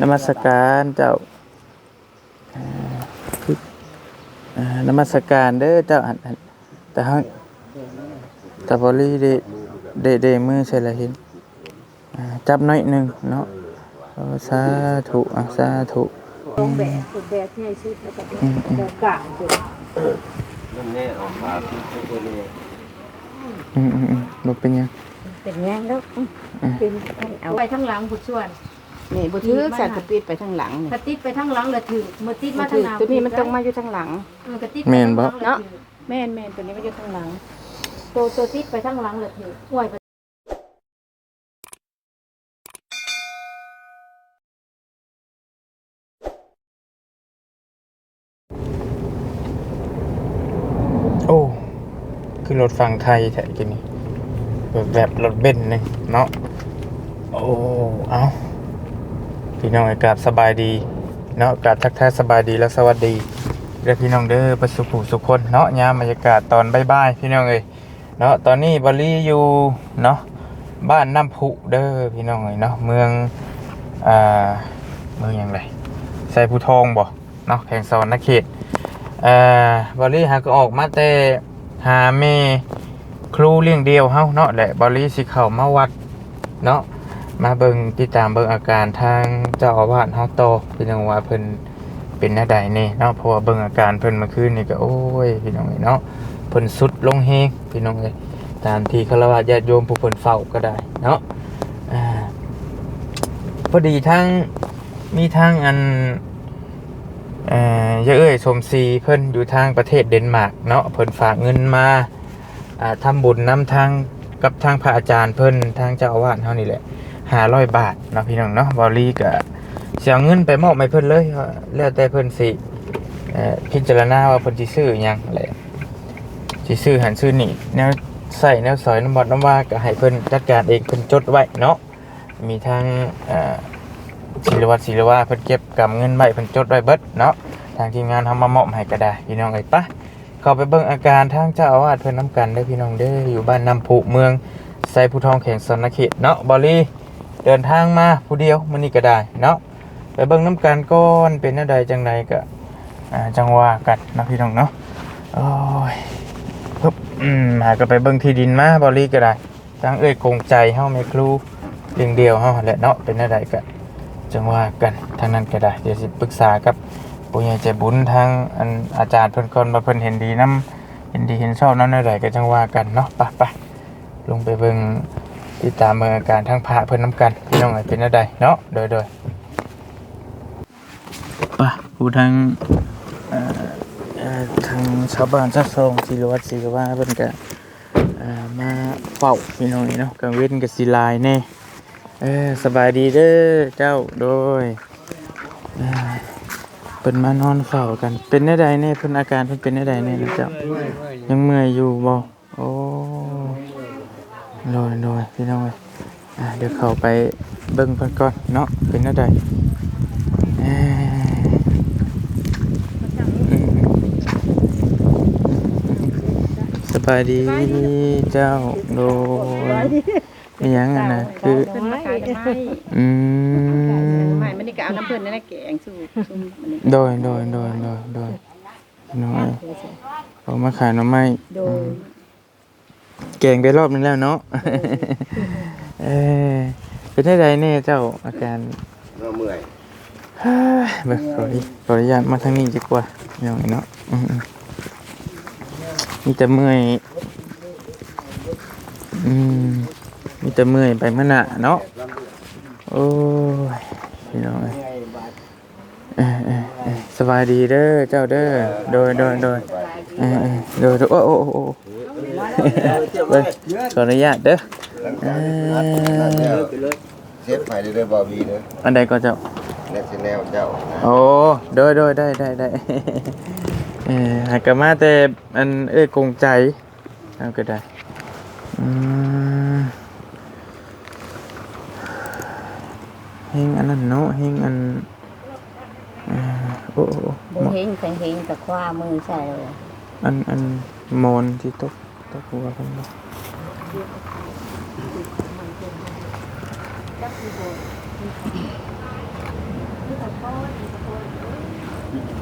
นมัสการเจ้าอ่าคืออ่านมัสการเด้อเจ้าอันแต่เฮาแต่บริเดเดเดมือใช่ละห็นจับน่อยหนึ่งเนาะสาธุอะสาธุวงแบบแบบที่ให้ชุดแล้วก็อืมอืมแบบกลางสุดนั่นแน่ออกมาที่ตัวนี้อืมอืมอืมเป็นยังเป็นแง่แล้วเป็นเอาไปทั้งหลังผู้ส่วน นี่บุตรสัตว์กระปิดไปทางหลังนี่กระติดไปทั้งหลังเลยถือมือติดมามาทางหน้าตัวนี้มันต้องมาอยู่ทางหลัง เออกระติดไปทางหลังเลยถือแม่นแม่นตัวนี้มันอยู่ทางหลังตัวตัวติดไปทั้งหลังเลยถือห่วยไปโอ้ คือรถฝั่งไทยแท้กินนี่แบบแบบรถเบนซ์นี่เนาะ โอ้ เอา พี่น้องอากาศสบายดีเนาะอากาศทักทายสบายดีและสวัสดีเด้อพี่น้องเด้อประสุขสุขคนเนาะยามบรรยากาศตอนบ่ายๆพี่น้องเอ้ยเนาะตอนนี้บริอยู่เนาะบ้านน้ำพุเด้อพี่น้องเอ้ยเนาะเมืองอ่าเมืองหยังไงใส่ผู้ทองบ่เนาะแข่งสวรรณเขตเอ่อบอลลี่หาก็ออกมาแต่หาเมครูเลี้ยงเดียวเฮาเนาะแหละบอลลี่สิเข้ามาวัดเนาะ มาเบิงติดตามเบิงอาการทางเจ้าอาวาสเฮาต่อพี่น้องว่าเพิ่นเป็นแนวใดนี่เนาะเพราะว่าเบิงอาการเพิ่นเมื่อคืนนี่ก็โอ้ยพี่น้องเอ้ยเนาะเพิ่นสุดลงเฮงพี่น้องเอ้ยตามที่คารวะญาติโยมผู้เพิ่นเฝ้าก็ได้เนาะพอดีทั้งมีทางอันเอ่อยาเอ้ยสมศรีเพิ่นอยู่ทางประเทศเดนมาร์กเนาะเพิ่นฝากเงินมาอ่าทำบุญนำทางกับทางพระอาจารย์เพิ่นทางเจ้าอาวาสเฮานี่แหละ 500บาทเนาะพี่น้องเนาะบอลลี่ก็สิเอาเงินไปมอบให้เพิ่นเลยแล้วแต่เพิ่นสิพิจารณาว่าเพิ่นสิซื้อยังแหละสิซื้อหันซื้อนี่แนวใส่แนวสอยน้ำบอดน้ำว่าก็ให้เพิ่นจัดการเองเพิ่นจดไว้เนาะมีทางศิลวัตศิลวาเพิ่นเก็บกำเงินไว้เพิ่นจดไว้เบิดเนาะทางทีมงานทำมามอบให้ก็ได้พี่น้องเอ้ยปะเข้าไปเบิ่งอาการทางเจ้าอาวาสเพิ่นน้ำกันเด้พี่น้องเด้ออยู่บ้านน้ำพุเมืองไซผู้ทองแข่งสนเขตเนาะบอลลี่ เดินทางมาผู้เดียวมื้อนี้ก็ได้เนาะไปเบิ่งน้ำกันก่อนเป็นแนวใดจังไดก็จังว่ากันนะพี่น้องเนาะโอ้ยปึ๊บอืมหาก็ไปเบิ่งที่ดินมาบอลลี่ก็ได้ทางเอ้ยคงใจเฮาแม่ครูเพียงเดียวเฮาแหละเนาะเป็นแนวใดก็จังว่ากันทางนั้นก็ได้เดี๋ยวสิปรึกษากับปุญญาใจบุญทางอันอาจารย์เพิ่นก่อนมาเพิ่นเห็นดีนํเห็นดีเห็นชอบนั้นใดก็จังว่ากันเนาะไปไปลงไปเบิ่ง ติดตามเบิ่งอาการทางพระเพิ่นนํกันพี่น้องให้เป็นใดเนาะโดยโดยป่ะผู้ทางทางชาวบ้านชักทรงศิลวัตรศิลวาเพิ่นก็มาเฝ้าพี่น้องนี่เนาะกลางเว้นก็สิลายแน่เออสบายดีเด้อเจ้าโดยเพิ่นมานอนเฝ้ากัน เป็นได้ใดแน่เพิ่นอาการเพิ่นเป็นได้ใดแน่นะเจ้ายังเมื่อยอยู่บ่โอ้ โดยโดยพี่น้องเอ้ยอ่าเดี๋ยวเข้าไปเบิ่งเพิ่นก่อนเนาะเป็นได้ใดเอ้ยอืมสบายดีเจ้าโดยอิหยังอะนะคือเพิ่นมาขายกันไม้อืมไม้มันนี่ก็เอาน้ำเพิ่นนั่นแหละแกงสู้ซุ่มมันนี่โดยโดยโดยโดยโดยน้อยเอามาขายหน้ำไม้โดย แกงไปรอบนึงแล้วเนาะเออเป็นได้ไรแน่เจ้าอาการเราเมื่อยเฮ้ยเบิกขออนุขออนุญาตมาทางนี้ดีกว่าเดี๋ยวเนาะอืมๆมีแต่เมื่อยอืมมีแต่เมื่อยไปมะนะเนาะโอ้ยพี่น้องเอ้ยเออเออเออสบายดีเด้อเจ้าเด้อโดยโดยโดยเออเออโดยโดยโอ้โอ้โอ้โอ้ เบิ่งขออนุญาตเด้อเออเซ็ตไฟได้เลยบอบีเด้ออันใดก็เจ้าแน็กแนวเจ้าโอ้โดยโดยได้ได้ได้เออหากมาแต่อันเอ้ยกงใจเอาก็ได้อืมเฮงอันนั้นเนาะเฮงอันโอ้โอ้โอ้บ่เห็นใครเห็นกับคว้ามือใส่เลยอันอันมอนที่ตก ตกหัวกันบ่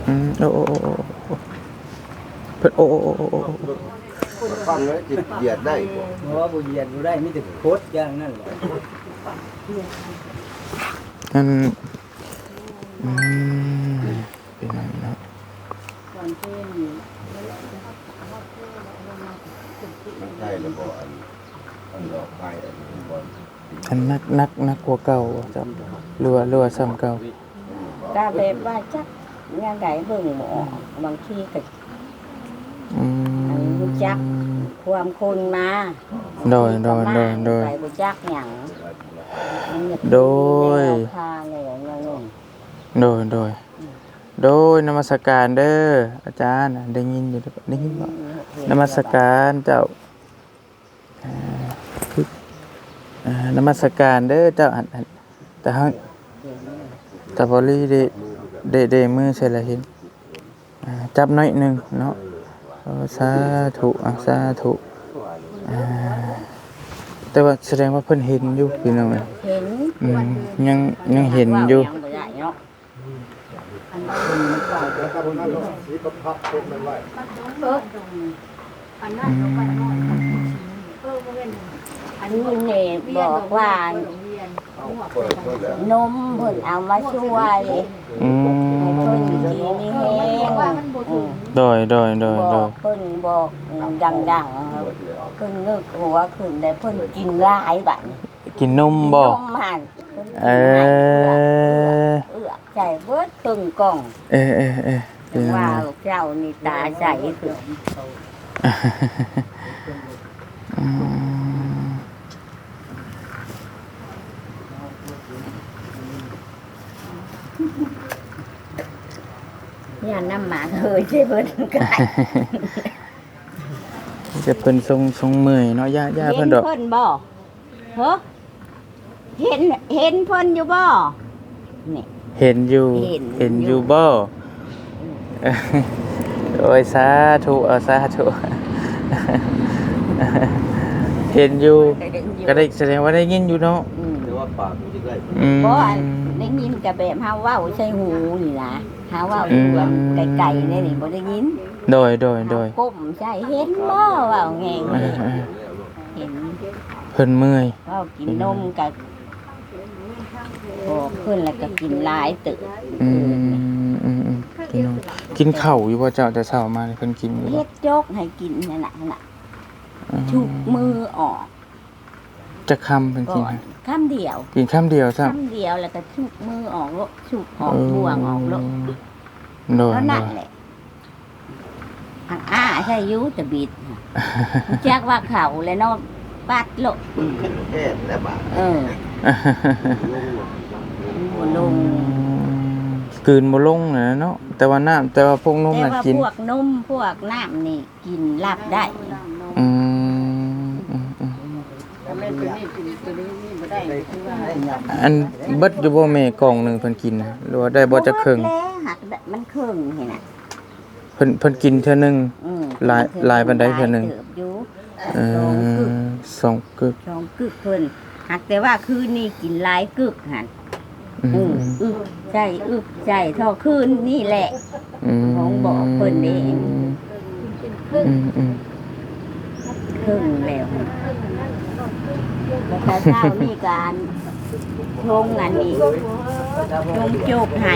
อืมโอ้โอ้โอ้โอ้โอ้เพิ่นโอ้โอ้โอ้โอ้โอ้โอ้ฟังแล้วจิตเหยียดได้บ่เพราะว่าบุเหยียนบ่ได้มีแต่โคตรอย่างนั้นแหละนั่นอืมเป็นไงเนาะก่อนเพิ่น มันใช่แล้วบ่อันอันดอกไม้อันนี้บ่อันนักนักนักกว่าเก่าบ่จับเรือเรือซ้ำเก่าตาแบบว่าจักงานใดเบิ่งหมอบางทีก็อืมอันรู้จักความคนมาโดยโดยโดยโดย ไปบ่จักหยังมันอยากโดย แนวทางเลยอย่างนั้น โดยโดย โดยนมัสการเด้ออาจารย์น่ะได้ยินอยู่เด้อได้ยินบ่นมัสการเจ้าอ่าคืออ่า นมัสการเด้อเจ้าอันแต่ฮังแต่พอลีได้ได้ได้มือใส่ละเห็นจับหน่อยหนึ่งเนาะสาธุอะสาธุแต่ว่าแสดงว่าเพิ่นเห็นอยู่พี่น้องเห็นยังยังเห็นอยู่อันนั้น นนี้เนี่ยบอกว่าโรงเรียนเปิดเพิ่นแล้วนมเพิ่นเอามาช่วยอืให้เพิ่นมกินมีแห้งอืมโดยโดยโดยบโดอยกเพิ่นบอกดังๆเพิ่นนึกหัวขึ้นได้เพิ่นกินหลายบัดกินนมบ่นมหันพิ่นกินเอหลายอเอื้อเอื้อใจเบิดตึงกล่องเออเออเออถึงว่าเจ้านี่ตาใสขึ้นอืม เนี่ยน้ำหมาเคยใช่เพิ่นกันจะเป็นทรงทรงเมื่อยเนาะย่าย่าเห็เพิ่นนดอกเพิ่นบ่เฮ้อเห็นเห็นเพิ่นอยู่บ่นี่เห็นอยู่เห็นเห็นออยู่ยู่บ่เออโอ้ยสาธุเอาสาธุเห็นอยู่เห็นอยู่ก็ได้แสดงว่าได้ยินอยู่เนาะอืมหรือว่าปากมันจะได้อืมบ่อันได้ ยินกับแบบเฮาเว้าใส่หูนี่ล่ะเฮาเว้าอยู่ว่าไกลๆนี่นี่บ่ได้ยินโดยโดยโดยก้มใช่เห็นบ่เว้าแงงเออเออเห็นเพิ่นเมื่อยเว้ากินนมกับบอกเพิ่นแล้วก็กินหลายตึกอืมอืมอืมกินนมกินข้าวอยู่บ่เจ้าแต่เช้ามานี่เพิ่นกินอยู่บ่เฮ็ดจกให้กินนั่นน่ะนั่นน่ะอืมชุบมือออกจะคำเป็นก่กิน อนคำเดียวกินคำเดียวซ้คำเดียวแล้วก็ชุบมือออกโลดชุบอำอกบ่วงออกโลดโดยแล้วโดนั่นยแหละอังอ้าใช่อยุตะบิดรู้จักว่าเขาเลยเนาะปัดโลดแค่และบาทเออบ่ลงกลืนบ่ลงน่ะเนาะแต่ว่าน้ำแต่ว่าพวกนมแต่น่ะว่ากิน พวกนมพวกน้ำนี่กินรับได้ อว่าอันเบิดอยู่บ่แม่กล่องหนึงเพิ่นกินนะหรือว่าได้บ่จะครึ่งแล้วหักได้มันครึ่งเห็นน่ะเพิ่นเพิ่นกินเทื่อหนึง อืมหลายหลายปานใดเทื่อหนึ่งหลายเติบอยู่เอสองกึกอสองกึกสองกึกเพิ่นหักแต่ว่าคืนนี้กินหลายกึกหั่นอือืมมอึกใจอึกใจเท่าคืนนี่แหละอืมของบอกเพิ่นเอง อืมอืมครึ่งแล้ว แล้วก็เช้านี่การชงอันนี้ชงโจกไห้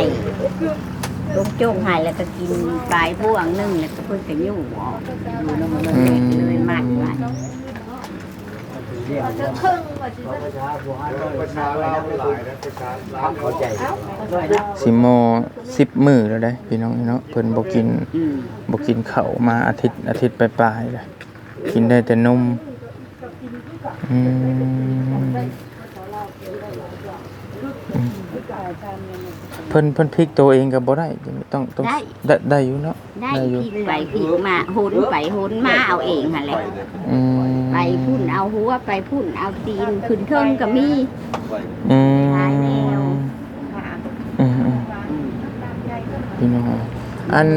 ชงโจกไห้แล้วก็กินปลายบ่วงหนึงแล้วก็เพิ่นก็ยุ่งออกอยู่นำมันเล็กเลยมัดไว้จะครึ่งว่าสิประชาบ่ฮันร้อยประชาลาวหลายนะประชาลาวเข้าใจร้อยนะสิโม10มื้อแล้วได้พี่น้องเนาะเพิ่นบ่กินอืมบ่กินข้าวมาอาทิตย์อาทิตย์ปลายๆแล้วกินได้แต่นม อืมอืมเพิ่นเพิ่นพลิกตัวเองก็บ่ได้ต้องต้องได้ ได้อยู่เนาะได้ได้อยู่กินไปกินมาหุนไปหุนมาเอาเองหั่นแหละอืมไปพุ่นเอาหัวไปพุ่นเอาตีนขึ้นเทิงก็มี อืมหลายแนว อืมอืมพี่น้องอัน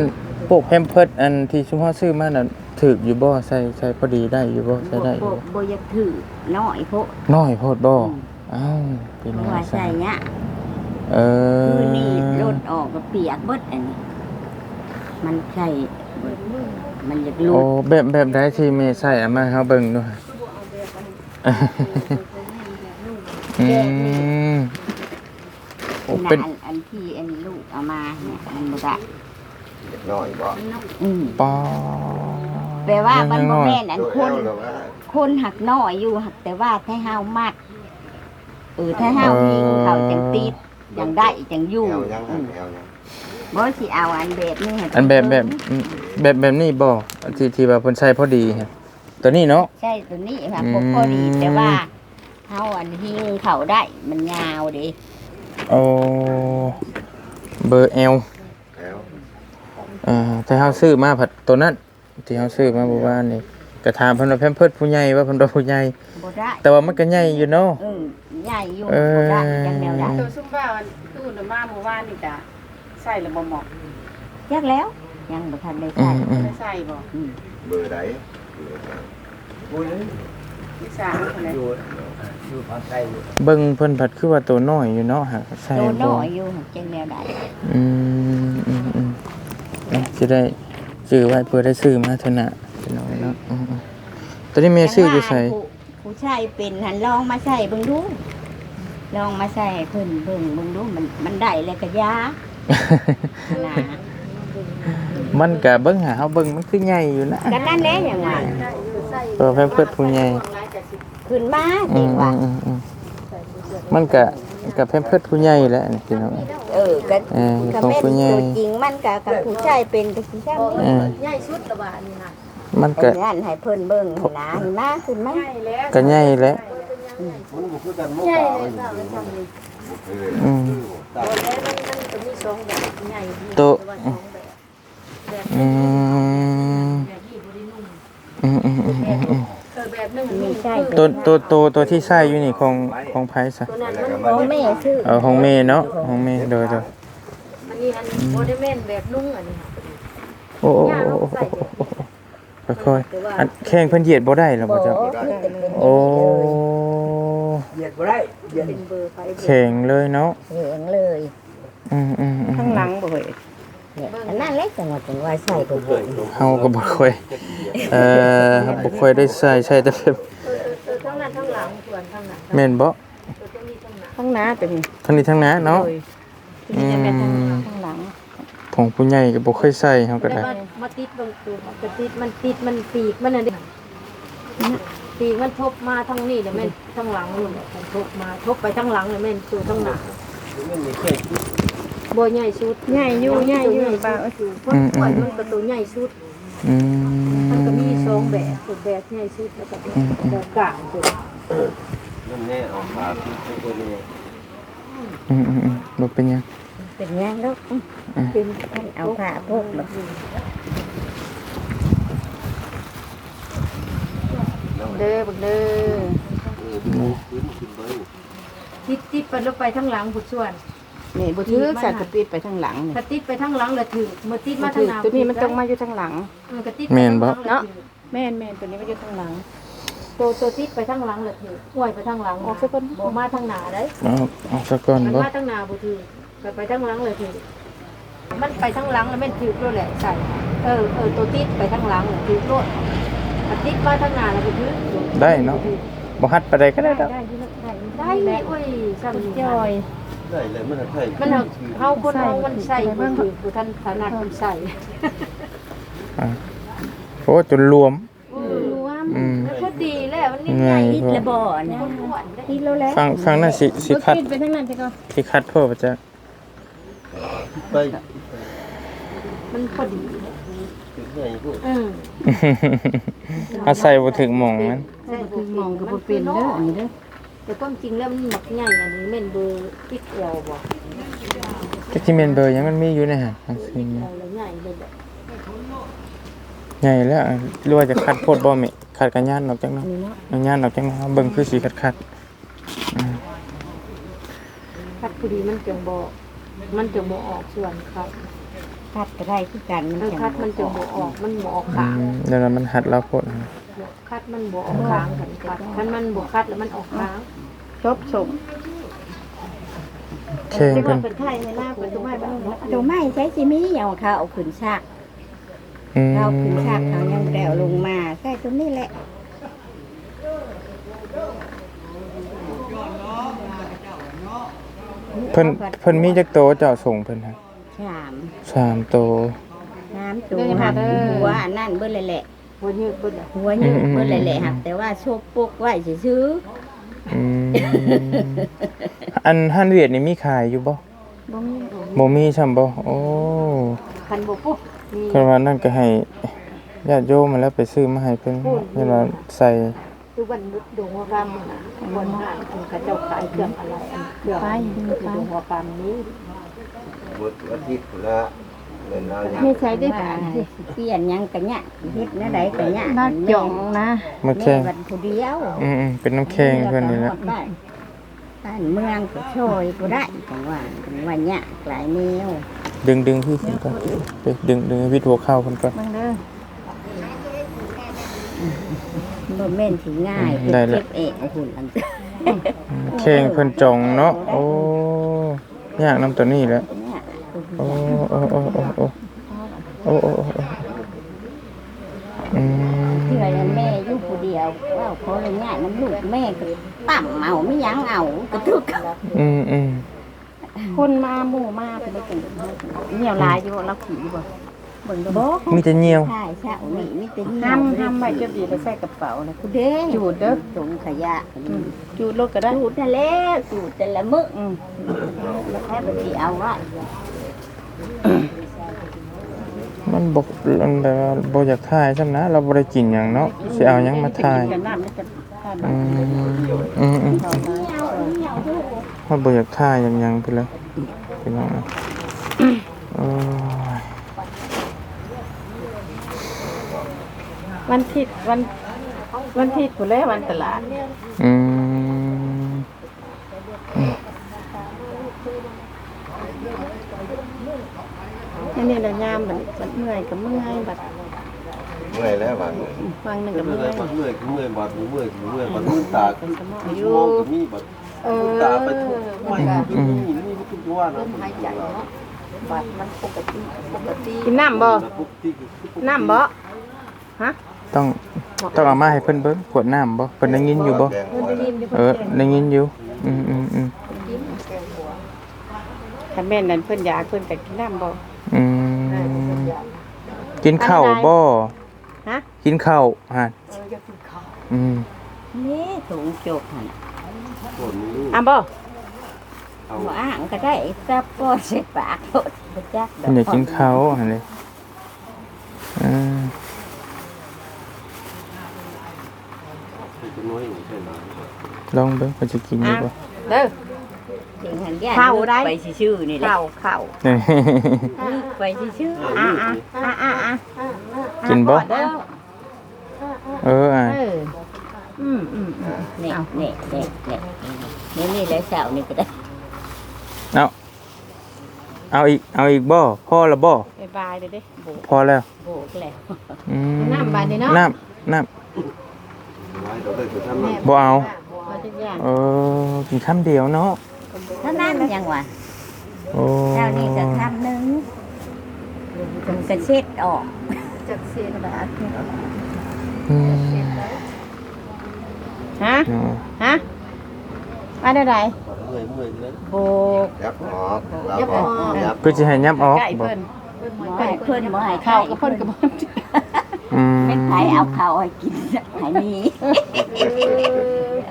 พวกแพมเพิร์ดอันที่ชุมพ่อซื้อมาน่ะถูกอยู่บ่ใส่ใส่พอดีได้อยู่บ่ใส่ได้อยู่บ่บ่บ่อยากถือน้อยพวกน้อยโพดบ่อ้าวพี่น้องว่าใส่เนี้ยเออคือนี่รถออกก็เปียกเบิดอันนี้ มันใช่มันอยากลุโอ้กแบบแบบใดที่แม่ใส่เอามาให้เฮาเบิ่งดูอืมโอ้ขเป็นนาดอันที่อันลูกเอามาเนี่ยมันบ่ได้ เด็กน้อยบ่อืมปอแปลว่ามันบ่แม่นอันโดยคนเอาแล้วว่าคนหักน้อยอยู่หักแต่ว่าถ้าห้าวมัดเออถ้าห้าวยิงเขาจังติดจังได้จังอยู่แอวยังอืมแอวยังบ่สิเอาอันแบบนี้ให้อันแบบแบบแบบแบบนี้บ่ที่ที่ว่าเพิ่นใช้พอดีครับตัวนี้เนาะ ใช่ตัวนี้ค่ะอืมพอพอดีแต่ว่าเฮาอันยิงเขาได้มันยาวเด้โอ้เบอร์ L แอว อ่าแต่เฮาซื้อมาผัดตัวนั้น ที่เฮาซื้อมาเมื่อวานนี่ก็ถามเพิ่นว่าแพมเพิร์สผู้ใหญ่ว่าเพิ่นว่าผู้ใหญ่ บ่ได้แต่ว่ามันก็ใหญ่อยู่เนาะ เออใหญ่อยู่เออบ่ได้จังแนวได้ตัวซุ่มบ้าวันตู้น่ะมาเมื่อวานนี่จ้ะใส่แล้วบ่เหมาะยักแล้ว ยังบ่ทันได้อืใส่มอืมไม่ใส่บ่อืมเบอร์ใดปุ้ยไม่ใส่คนไหนอยู่อยู่ภาคใต้อยู่เบิ่งเพิ่นผัดคือว่าตัวน้อยอยู่เนาะหากใส่โตบ่น้อยอยู่จังแนวได้อืมอืมอืมเอ้ย จะได้ซื้อไว้เพื่อได้ซื้อมาเถอะนะพี่น้องเนาะอืมอืมตัวนี้แม่ซื้ออยู่ไสจังว่าผู้ผู้ชายเป็นหันลองมาใส่เบิ่งดูลองมาใส่ให้เพิ่นเบิ่งเบิ่งดูมันมันได้แล้วก็ยานะมันก็เบิ่งหาเฮาเบิ่งมันคือใหญ่อยู่นะก็นั่นแหละอย่างว่าเออแพมเพิร์สผู้ใหญ่ขึ้นมาอืเด็มกอืว่ามอืมอืมมันก็ ก็แพมเพิร์สผู้ใหญ่แหละนี่พี่น้อง เออก็เออก็ของแม่นผู้ใหญ่ ตัวจริงมันก็กับผู้ชายเป็นก็สิซ้ำเออใหญ่สุดละบาทนี่ค่ะมันเป็ก็นนั่นให้เพิ่นเบิ่งให้นะเห็นมาขึ้นมาใหญ่แล้วก็ใหญ่แหล้วมันบ่คือกันหมู่ใหญ่เก่าเลยมันค่ะอยู่มันทำนี่อืมตัวแล้วมันมันจะมีสองแบบใหญ่โตะว่าสองแบบแบบอืมแบบที่บ่ได้นุ่มอืมอืมอืมอืมอืมเออ แบบนึงไม่ใช่ตัวตัวตัวตัวที่ใส่อยู่นี่ของของไผซะตัวนั้นแล้วมันก็ของแม่ซื้อเออของเมย์เนาะของเมย์โดยโดยอันนี้อันบ่ได้แม่นแบบนุ่งอันนี้ค่ะโอ้โอ้โอ้โอ้โอ้โอ้โอ้ค่อยๆอันแข้งเพิ่นเหยียดบ่ได้หรอบ่บ่เจ้าเป็นเป็นโอ้เหยียดบ่ได้เหยียดเป็นเบอร์ไฟเบอร์แข็งเลยเนาะเหลืองเลย อืมอืมอืมข้างหลังบ่เฮ้ย เนี่ยอันนั้นเล็กจังหวัดจังว่าใส่เพิ่นเบิ่งเฮาก็บ่ค่อยเอ่อบ่ค่อยได้ใส่ใช้แต่แบบเออเออข้างหน้าข้างหลังส่วนข้างหน้าแม่นบ่ตัวนี้ข้างหน้าข้างหน้าตัวนี้ทั้งนี้ทั้งนั้นเนาะอืมข้างหลังของผู้ใหญ่ก็บ่เคยใส่เฮาก็แต่ได้ว่ามาติดบางตัวกระติดมันติดมันปีกมันน่ะเด้ปีกมันทบมาทางนี้เดี๋ยวแม่นทางหลังนู่นมันทบมาทบไปทางหลังเลยแม่นตัวทางหน้ามันมีเคย บ่ใหญ่สุดใหญ่อยู่ใหญ่อยู่ป้าเอ้ยคนอ้วนมันก็ตัวใหญ่สุดอืมันก็มีมสองแบบตัวแบบใหญ่สุดแล้วก็แบบกลางตัวนั่นแน่ออกมาคือตัวนี้อืมอืมอืมบ่เป็นหยังเป็นหยังลูกอื้อเป็นท่านเอาผ้าพกมาเด้อบักเด้อขึ้นขึ้นเบิ่งติดติดไปลงไปทางหลังผู้ส่วน นี่บุถือสัตว์กระติดไปทางหลังนี่ถ้าติดไปทางหลังแล้วถือเมื่อติดมาทางถือหน้าตัวนี้มันต้องมาอยู่ทางหลังเออก็ติดไปทางหลังแล้วถือแม่นแม่นตัวนี้มันอยู่ทางหลังตัวตัวติดไปทางหลังแล้วถือห้วยไปทางหลังออกซะก่อนบ่มาทางหน้าได้เอาเอาซะก่อนมันบ่มาทางหน้าบ่ถือไปไปทางหลังเลยถือมันไปทางหลังแล้วแม่นถือโลดแหละใส่เออเออตัวติดไปทางหลังแล้วถือโลดถ้าติดมาทางหน้าแล้วบ่ถือได้เนาะบ่ฮัดไปได้ก็ได้ดอกได้ได้ได้โอ้ยซ้ำจอย ได้เลยมันใช่มันเอาเฮาคนเฮามันใส่บ่ถือผู้ท่านถนัดมันใส่อ่าโอ้จนรวม รวมอืม มันก็ดีแล้วมันนี่ไงนิดละบ่อนะคนอ้วนได้นิดแล้วแหละฟังฟังนั่นสิสิคัดไปทางนั้นไปก่อนสิคัดเพิ่นบ่จ๊ะไปมันพอดีถึงไหนพูดอืมเอาใส่บ่ถึงหม่องมันใช่คือมองก็บ่เป็นเด้ออันนี้เด้อ แต่ความจริงแล้วมันหมักใหญ่อันนี้แม่นเบอร์ติ๊กเอวบ่จักที่แม่นเบอร์หยังมันมีอยู่ในหั่นเอาสิเอวแล้วใหญ่เลยแบบใหญ่แล้วอะหรือว่าจะคัดโพดบ่แม่คัดกันย่านออกจังเนาะนี่เนาะเอาย่านออกจังเนาะเบิ่งคือสิคัดคัดอืมคัดพอดีมันจังบ่มันจังบ่ออกส่วนครับคัดก็ได้คือกันเออคัดมันจังบ่ออกมันบ่ออกอืขางมเดี๋ยวนั้นมันหัดแล้วโพดนะคัดมันบ่ออกขางกันคัดคันมันบ่คัดแล้วมันออกขาง จบสมแข่งที่เพิ่ว่านเป็นไทยในหน้าเป็นตัวไม้บ้างตัวไม้ใช้สิมีเอาเขาเอาขึ้นซากอืมเราขึ้นชากเขายังแดวลงมาใช่ตัวนี้แหละเพิ่นเพิ่นมีจักโตเจ้าส่งเพิ่นฮะชามสามโตน้ำตัวหักหัวอันนั่นเบิ่เลยแหละบ่ยืดบ่ได้หัวยืดเบิ่เลยแหละหักแต่ว่าโชคปุกไว้ซื้อ อืมอันฮันเวียดนี่มีขายอยู่บ่ๆบ่มีบ่มีช่ำบ่โอ้คันบ่ปุ๊บมีก็ว่านั่นก็ให้ญาติโยมมาแล้วไปซื้อมาให้เพิ่นเวลาใส่คือวันนุดดวงหัวกำน่ะบนห้างคุณเขาเจ้าขายเครื่องอะไรอันเครื่องไปดูไปดวงหัวกำนี้หมดอาทิตย์พุ่นละ ไม่ใช้ได้ว่าผ่านเปลี่ยนหยังกะเนี่ยเฮ็ดแนวใดกะเนี่ยน่าจ่องนะมาแม่แข่งวันผู้เดียวอืมๆเป็นน้ำแข็งเพิ่นนี่แหละบ้านบ้านเมืองก็ช่วยก็ได้จังว่าจังว่าเนี่ยหลายแนวดึงดึงพี่เพิ่นก่อนไปดึงดึงให้วิดหัวเข้าเพิ่นก่อน มึงเด้อบ่แม่นสิง่ายได้แล้ว เก็บเองเอาหุ่นอันแข่งเพิ่นจองเนาะโอ้ยากนํตัวนี้แหล้วเนี่ย โอ้โอ้โอ้โอ้โอ้โอ้โอ้โอ้โอ้อืมเพื่อให้แม่อยู่ผู้เดียวว่าขอเลยง่ายน้ำลูกแม่ก็ปั่มเอาไม่ยั้งเอากระทึกอืมอืมคนมาหมู่มาเป็นได้จังเหนียวลายอยู่บ่เราขี่บ่เบิ่งบ่มีแต่เหนียวใช่ใช่นี่มีแต่เหี่ยวห้ามห้ามไว้จะดีไปใส่กระเป๋านะผู้เด้จูดเด้อถุงขยะจูดรถก็ได้จูดนั่นแหละจูดแต่ละมื้ออืมแล้วแค่ไปสิเอาไว้ มันบกมันแบบว่าบ่อยากถ่ายซ้ำนะ เราบ่ได้กินหยังเนาะสิเอาหยังมาถ่ายกันน้ำนี่จะถ่ายอืมอืมอืมเข้ามาเหี่ยวเหี่ยวทุกมันบ่อยากถ่ายหยังหยังไปเลยพี่น้องนะโอ้ยวันที่วันวันที่ผู้แลวันตลาดอืม อันนี้ละยามบัดบัดเมื่อยก็เมื่อยบัดเมื่อยแล้วบางเงินฟังหนึงเมื่ก็อยเมื่อยบัดเมื่อยเมื่อยบัดเมื่อยเมื่อยบัดมือตาขึ้นชั่วโมงก็มีบัดเออตาไปทุกวันมีมีทุกวันนะหายใจเนาะบัดมันปกติปกติกินน้ำบ่ปกติน้ำบ่ฮะต้องต้องเอามาให้เพิ่นเบิ่งขวดน้ำบ่เพิ่นได้ยินอยู่บ่แกงหัวนะเออได้ยินอยู่อืมอืมอืมถ้าแม่นนั่นเพิ่นอยากเพิ่นก็กินน้ำบ่อืม กินข้าวบ่ฮะกินข้าวฮะอืมนี่ถุงโจกหั่นคนนี้อะบ่เอาบ่อ่างก็ได้ซับป้อนใส่ปากโลดบ่จักดมันอยากกินข้าวหั่นเลยอืมเป็นน้อยใช่ไหมลองเบิ่งว่าจะกินอยู่บ่เด้อ เสียงหันย่าเข้าได้ ไปชื่อๆนี่แหละเข้าเข้านี่ไปชื่ออะอะอะอะอะกินบ่เด้อเอออะเอออืมอืมอืมๆนี่นี่นี่นี่นี่นี่แล้วเสานี่ก็ได้เอาเอาอีก เอาอีกบ่พอแล้วบ่บ๊ายบายเด้อเด้โบพอแล้วโบกแล้วอืมน้ำบาดนี่เนาะน้ำน้เราได้จะทำนั่นำบ่เอา มาจักอย่างเออกินคำเดียวเนาะ เท่านั้นยังวะโอ้เจ้านี่ก็คำหนึงจนกระเช็ดออกจากเสียบาทอืมฮะเนาะฮะมาได้ไรเมื่อยเมื่อยเลยโบกยับออกยับออกยับเพื่อจะให้ยับออกใกล้บ่เพิ่นบ่ให้เพิ่นบ่ให้เข้าเข้ากับเพิ่นกับเพิ่น อืมเป็นไผเอาเข้าให้กินให้หนี้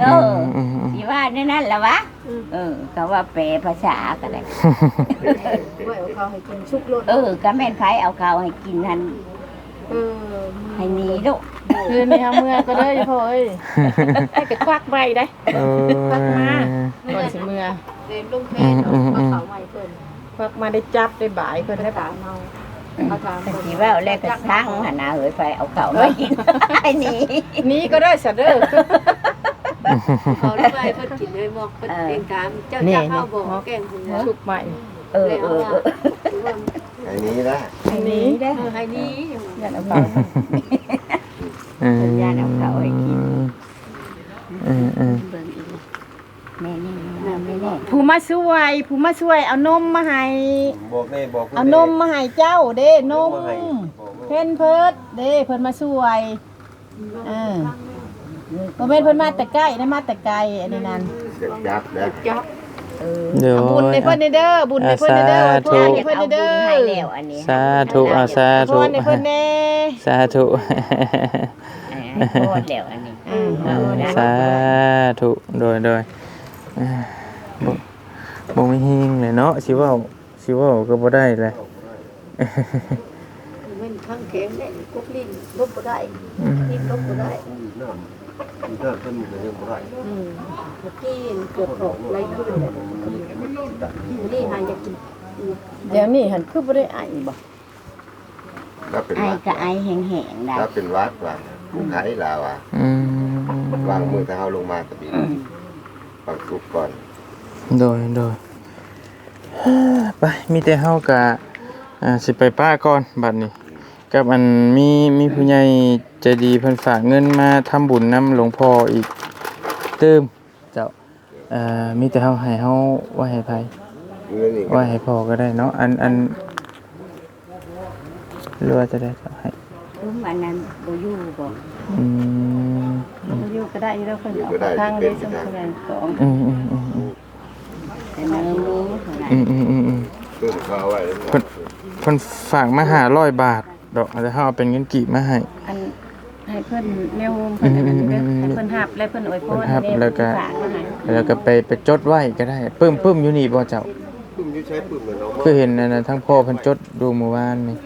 เอออืมอืม สิว่าในนั้นแหละวะเออก็ว่าแปลภาษาก็ได้ ไว้เอาเขาให้กินชุกรถเออก็แม่นไผเอาเข้าให้กินหันเออให้หนี้ลูกคืนนี้เอาเมื่อก็เลยพ่อเอ้ยไอ้ก็ควักไว้ได้เออก่อนสิเมื่อเดินลงเพลเนาะมาเขาใหม่เพิ่นควักมาได้จับได้บ่ายเพิ่นได้ถามเฮา เขาถามแต่เพิ่นสิว่าแล้วก็ทั้งหันหน้าเอ้ยไปเอาเข้ามากินให้หนี้นี้ก็ได้ซะเด้อเขาได้ไปเพิ่นกินเลยบอกเพิ่นเองถามเจ้าจะเข้าบ่แกงหัวชุกใหม่เออเออเออไอ้นี้นะให้หนี้ได้เออให้นี้ยันเอาเข้าอืมย่านเอาเข้าให้กินอืมอืมเบิ่งอีกแม่นี่ แม่แม่แน่ผู้มาช่วยผู้มาช่วยเอานมมาให้บอกแม่บอกเอานมมาให้เจ้าเด้นมบอกแม่เพิ่นเพิ่นเด้เพิ่นมาช่วยเออบ่แม่นเพิ่นมาแต่ใกล้นะมาแต่ไกลอันนี้นั่นเสียงจับแล้วจับเออเดี๋ยวเอาบุญในเพิ่นเด้อบุญในเพิ่นเด้อสาธุบุญอยากในเพิ่นเอาบุเด้ญอให้แล้วอันนี้สาธุเอาสาพธุรในเพิ่นแน่สาธุอ่าโทษแล้วอันนี้อืมอ่าเอาได้สาธุโดยโดยอ่า บ่บ่มีเฮงเลยเนาะสิเว้าสิเว้าก็บ่ได้เลยมันข้างแข็งได้กบลิ้นลบบ่ได้อืมลิ้นลบบ่ได้น้ำน้ำต้นมันยังบ่ได้อืมเมื่อกี้เกือบตกไรขึ้นเลยนี่หาอยากกินเดี๋ยวนี้หันคือบ่ได้ไอบ่ถ้าเป็นไอวัดก็ไอแห้งๆได้ถ้าเป็นวัดว่าผู้ขายลาวาอืมวางมือถ้าเฮาลงมาก็ดีฟังสุกก่อน โดยโดยไปมีแต่เฮากะอ่าสิไปป้าก่อนบัดนี้ กับอันมีมีผู้ใหญ่ใจดีเพิ่นฝากเงินมาทำบุญนำหลวงพ่ออีกเติมเจ้าเอ่อมีแต่เฮาให้เฮาไว้ให้ไผเงินนี่ไว้ให้พ่อก็ได้เนาะอันอันหรือว่าจะได้เจ้าให้คือมันนั้นบ่อยู่บ่อืมบ่อยู่ก็ได้อยู่แล้วเพิ่นเอาก็ได้ทางเป็เด้นสมทางมุติสอง อืมอืมอืมอืมแต่ เนื้อหมูเท่านั้นอืมอืมอืมอืมซึ่งเขาเอาไว้แล้วเพิ่นเพิ่นฝากมา500บาท ดอกแต่เฮาเอาเป็นเงินกีบมาให้ อันให้เพิ่นแนวเพิ่นอันนั้นเด้ออืมอืมอืมให้เพิ่นรับและเพิ่นอวยพรเพิ่นรับเด้อแล้วก็ ฝากมาให้แล้วก็ไปไปจดไว้ก็ได้ปึ้มปึ้มอยู่นี่บ่เจ้า ปึ้มอยู่ใช้ปึ้มเหมือนน้องคือเห็นนั่นน่ะทั้งพ่อเพิ่นจดดูเมื่อวานนี่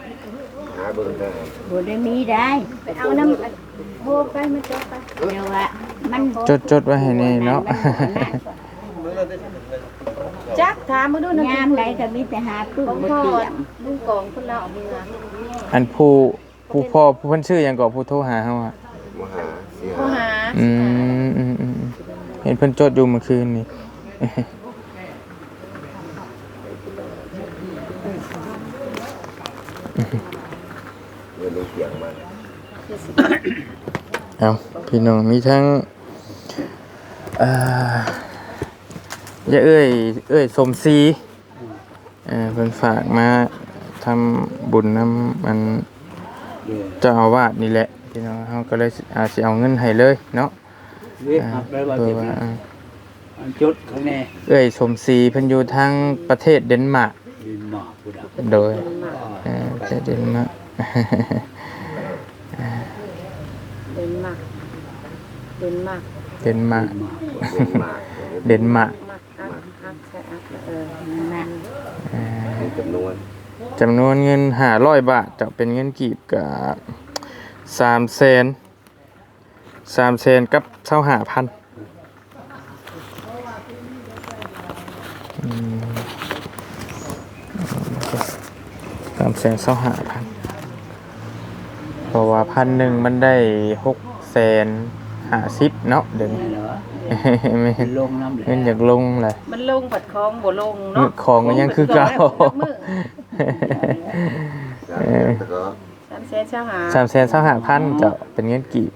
หาเบิ่งได้บ่ได้มีได้ไปเอาน้ำโบไปมาจับไปเดี๋ยวว่ามันบ่จดจดไว้ให้แน่เนาะ จักถามมาดูนะยามใดก็มีแต่หาปึ้งของบ่พ่อเตรียมลุงกองเพิ่นเล่าเอามืออันผู้ผู้พ่อผู้เพิ่นชื่อหยังก็ผู้โทรหาเฮาอะมหาเสียเขาหาอืมอืมอืมอืมเห็นเพิ่นจดอยู่เมื่อคืนนี่เงินลงเสียงมาเอาพี่น้องมีทั้งเอ่อ อย่าเอ้ยเอ้ยสมศรีเอ่อเพิ่นฝากมาทำบุญนำมันเจ้าอาวาสนี่แหละพี่น้องเฮาก็เลยสิอาจสิเอาเงินให้เลยเนาะนี่อ่าครับได้ว่าเพื่อเจ็บว่าอ่าจุดข้างในเอ้ยสมศรีเพิ่นอยู่ทางประเทศเดนมาร์กดินหมอกพุดาโดยเอ่อประเทศเดนมาร์กเดนมาร์กเดนมาร์กเดนมาร์กเงินมากเดนมาร์กมัก อักอักใช่อักเออนั่นเอ่อมีจำนวนจำนวนเงิน500บาทจะเป็นเงินกีบกับ3แสน3แสนกับ25,000อืมสามแสนเศร้าหาพันเพราะว่าพันหนึ่งมันได้หกแสนห้าสิบเนาะเดี๋ยวนี้ นี่เหรอไม่เป็น ลงน้ำเหลเงินอยากลงเลยมันลงบัดคองบ่ลงมือเนาะของก็ยังคือเก่ามือจากนั้นก็สามแสนเช้าหาสามแสนเศร้าหาพันจะเป็นเงินกีบ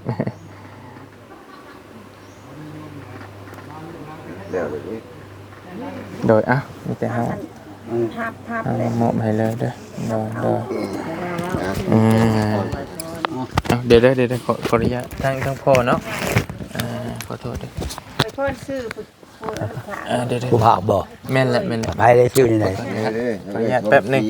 แล้วแบบนี้โดยอะมีแต่ห้าทับทับเอาเลยมอบให้เลยเด้อโดยโดยนะอืมเอาเดี๋ยวเดี๋ยวเดี๋ยวขอขออนุญาตทั้งทั้งพ่อเนาะอ่า ขอโทษด้วยไปพ่นซื้อผู้ผู้อนุภาพอ่าเดี๋ยวเดี๋ยวผู้ภาคบ่แม่นแหละแม่นแหละ ไปได้ชื่อนี่ไหนนี่เลยขออนุญาตแป๊บหนึ่ง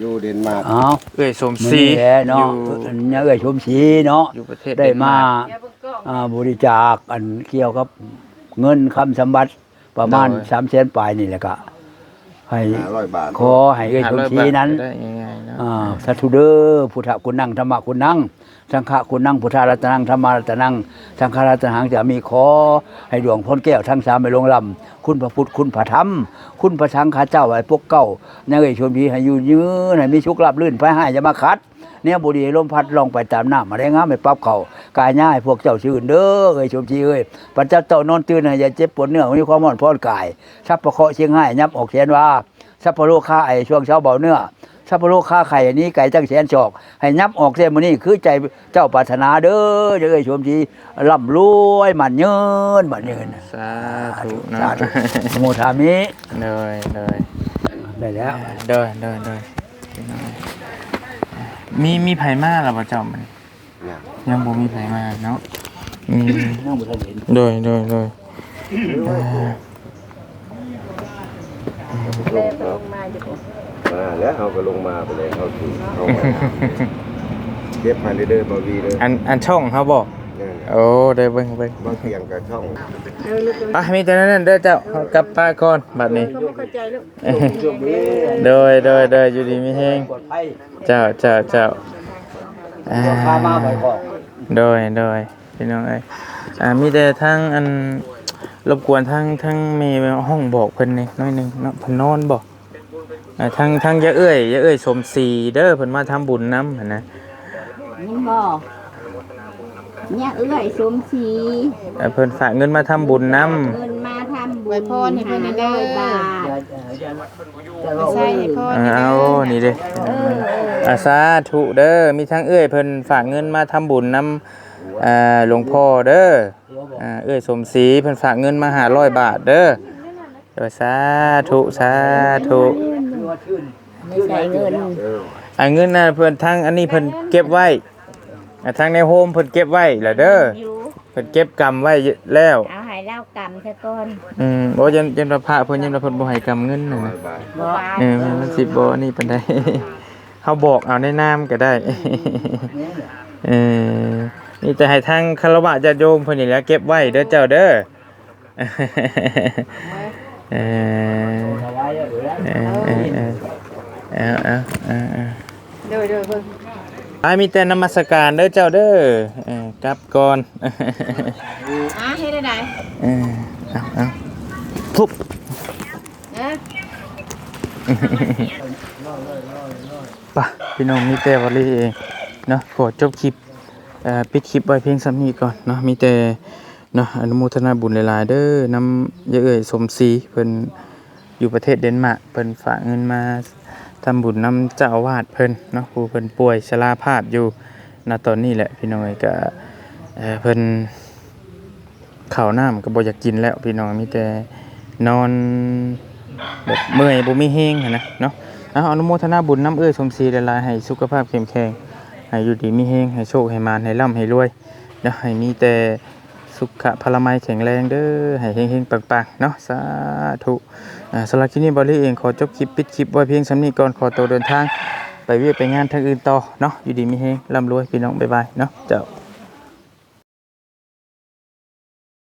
อยู่เดนมาร์กอ้าวเอ้ยสมมื้อศรีนี้แหละเนาะอยู่อันนี้เอ้ยชมศรีเนาะอยู่ประเทศได้มาเนร์กเดี๋ยวเบิ่งกล้อง อ่าบริจาคอันเกี่ยวกับเงินคำสมบัติประมาณโดยสามแสนปลายนี่แหละก็ให้ห้าร้อยบาทขอให้เอ้ยชมศรีนั้น ได้ง่ายๆเนาะอ่าสัตธุเดอพุทธคุณนั่งธรรมคุณนั่ง สังฆคุณนั่งพุทธรัตนังธรรมารัตนัง สังฆารัตนังจะมีขอ ให้ดวงพ้นแก้วทั้งสามไปลงลำคุณพระพุทธคุณพระธรรม คุณพระสังฆเจ้าไอ้พวกเก้าเนี่ยเอ้ยชมพีให้อยู่ยืนให้มีชุกลาบลื่นไปให้อย่ามาคัดเนี่ยบุรีลมพัดลองไปตามน้ำมาได้งามไปปรับเขากายง่ายพวกเจ้าชื่นเด้อเอ้ยชมชีเอ้ยปัจจัตเต่านอนตื่นให้อย่าเจ็บปวดเนื้อมีความม่อนพอนกายชับประเคาะเชียงให้ยับออกเสียนว่าชับประโลค่าไอ้ช่วงเช้าเบาเนื้อ สัพพโลกค่าไข่อันนี้ไก่ตั้งแสนศอก ให้นับออกเส้นมือนี้คือใจเจ้าปรารถนาเด้อเด้อเอ้ยชมทีร่ำรวยมันเงินมันเงินสาธุเนาะสาธุโมทามิเลยเลยได้แล้วเดินเดินเดินมีมีไผมาแล้วบ่เจ้ามันเนี่ยยังบ่มีไผมาเนาะอืมนั่งบ่ทันเห็นโดยโดยโดยเอ่อเล่ไปลงมาอยู่ มาแล้วเขาก็ลงมาไปเลยเขาถือเขามาเก็บมาเรื่อยๆบ่วีเลยอันอันช่องเฮาบ่นั่นแหละโอ้ได้เบิ่งเบิ่งบ่เตียงกับช่องไปมีแต่นั้นเด้อเจ้าเอากลับป้าก่อนบัดนี้เขาบ่เข้าใจลูกโชคดีโดยโดยโดยอยู่ดีมีแฮงปลอดภัยเจ้าเจ้าเจ้าอ่าตัวพามาบ่อยก่อนโดยโดยพี่น้องเอ้ยอ่ามีแต่ทางอันรบกวนทางทางเมย์ห้องบอกเพิ่นนี่น้อยหนึงเนาะเพิ่นนอนบ่อ่า ทางทางยะเอ้ยยะเอ้ยสมศรีเด้อเพิ่นมาทำบุญนำหั่นนะนี่บอกเนี่ยเอื้อยสมศรีอ่าเพิ่นฝากเงินมาทำบุญนำเงินมาทำบุญไว้พรให้เพิ่นเด้อห้าร้อยบาทใส่ให้พ่ออ่านี่เอานี่เด้เออเอออาสาธุเด้อมีทั้งเอ้ยเพิ่นฝากเงินมาทำบุญนำอ่าหลวงพ่อเด้ออ่าเอ้ยสมศรีเพิ่นฝากเงินมา500บาทเด้อเด้อสาธุสาธุ ไม่ใส่เงินอ่าเงินน่ะเพิ่นทางอันนี้เพิ่นเก็บไว้อ่าทางในโฮมเพิ่นเก็บไว้แล้วเด้ออยู่เพิ่นเก็บกำไว้แล้วเอาให้เล่ากรรมซะก่อนอืมบ่ยันยันว่าพระเพิ่นยันว่าเพิ่นบ่ให้กำเงินน่ะร้อนะยบาทบอกเออมันสิบ่นี่ปานใดเฮาบอกเอาในนามก็ได้เออนี่จะให้ทางคารวะญาติโยมเพิ่นนี่แหละเก็บไว้เด้อเจ้าเด้อ เออเออเออเออเอาเอาเอาเอาเด้อเด้อเพิ่นไปมีแต่นมัสการเด้อเจ้าเด้อเออกลับก่อนอะเฮ็ดได้ไดเออเอาเอาทุบเอ้อป่ะพี่น้องมีแต่วันนี้เองเนาะขอจบคลิปเอ่อปิดคลิปไว้เพียงสำนี้ก่อนเนาะมีแต่ เนาะอนุโมทนาบุญหลายๆเด้อน้ำยะเอ่ยสมศรีเพิ่นอยู่ประเทศเดนมาร์กเพิ่นฝากเงินมาทำบุญนำเจ้าอาวาสเพิ่นเนาะผู้เพิ่นป่วยชราภาพอยู่ณตอนนี้แหละพี่น้องเอ้ยก็เพิ่นข้าวน้ำก็บ่อยากกินแล้วพี่น้องมีแต่นอนแบบเมื่อยบ่มีแฮงหั้นนะเนาะเอาอนุโมทนาบุญน้ำเอ้ยสมศรีหลายๆให้สุขภาพเข้มแข็งให้อยู่ดีมีแฮงให้โชคให้มานให้ร่ำให้รวยนะให้มีแต่ สุขะพลไมแข็งแรงเด้อให้เฮงๆปังๆเนาะสาธุอ่าสำหรับคลิปนี้บอลลี่เองขอจบคลิปปิดคลิปไว้เพียงสำนี้ก่อนขอตัวเดินทาง ไปเวียไปงานทางอื่นต่อเนาะอยู่ดีมีเฮงร่ำรวยพี่น้องบ๊ายบายเนาะเจ้า